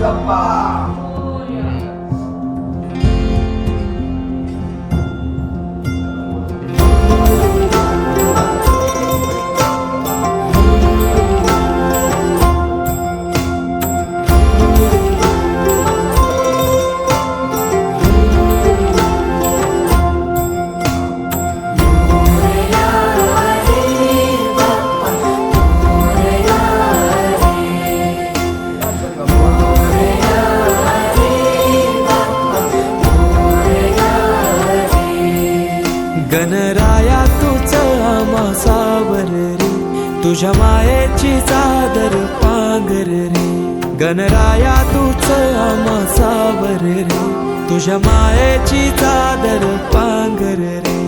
Yeah. Ganaraya तुझ आमासावर रे. तुझ्या मायेची चादर पांगर रे. गणराया तुझ आमासावर रे. तुझ्या मायेची चादर पांगर रे.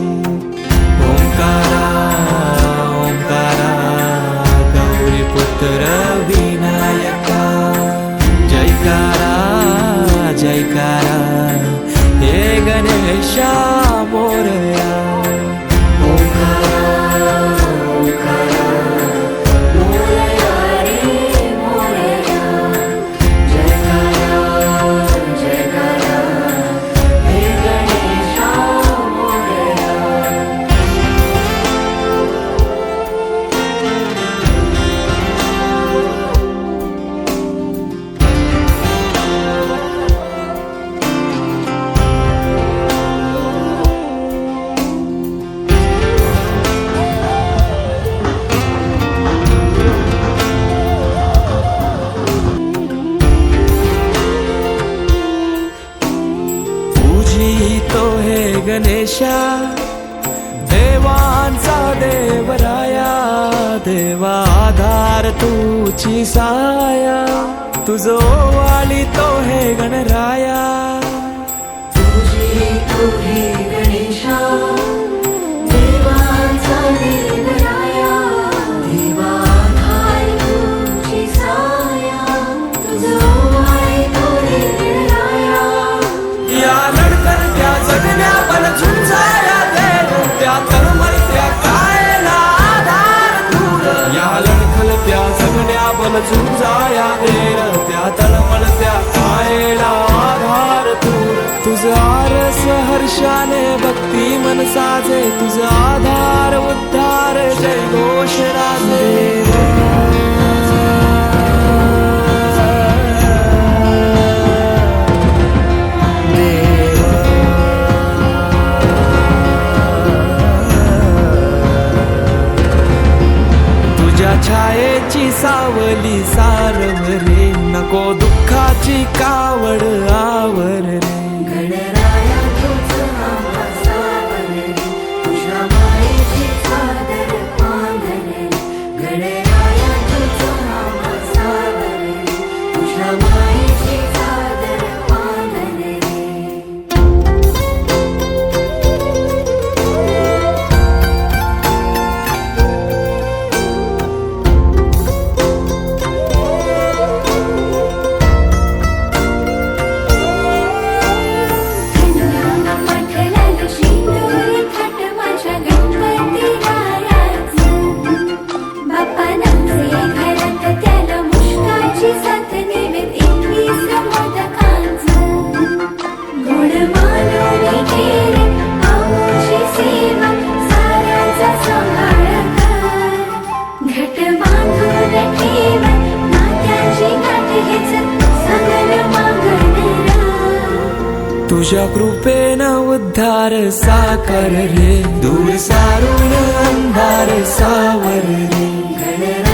गणेशा देवांचा देवराया देवा आधार तुची साया. तुझो वाली तो हे हर्षाने भक्ती मन साजे तुझा आधार उद्धार जय घोष तुझ्या छायेची सावली सारव नको दुःखाची कावड आवर तुझ्या मायेची तुझ्या कृपेनं उद्धार साकर रे. दूर सारून अंधार सावर रे.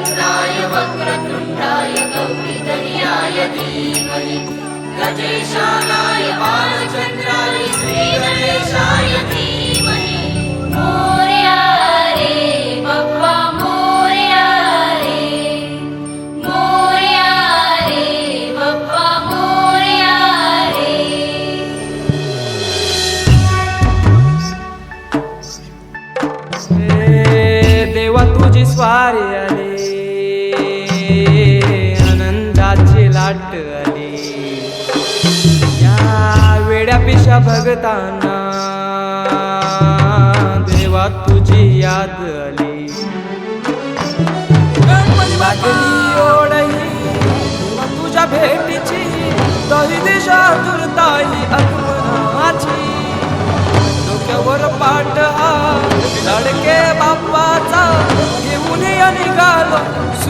एकदन्ताय वक्रतुण्डाय गौरीतनयाय धीमहि। गजेशानाय बालचन्द्राय श्रीगणेशाय धीमहि वेड्या पिशा भगतांना. देवा तुझी याद आली. लागली ओढही तुझ्या भेटीची तरी दिशा दुर्ताई आत्मनाची डोक्यावर पाठ हा लडके बाप्पाचा घेऊन निघालो.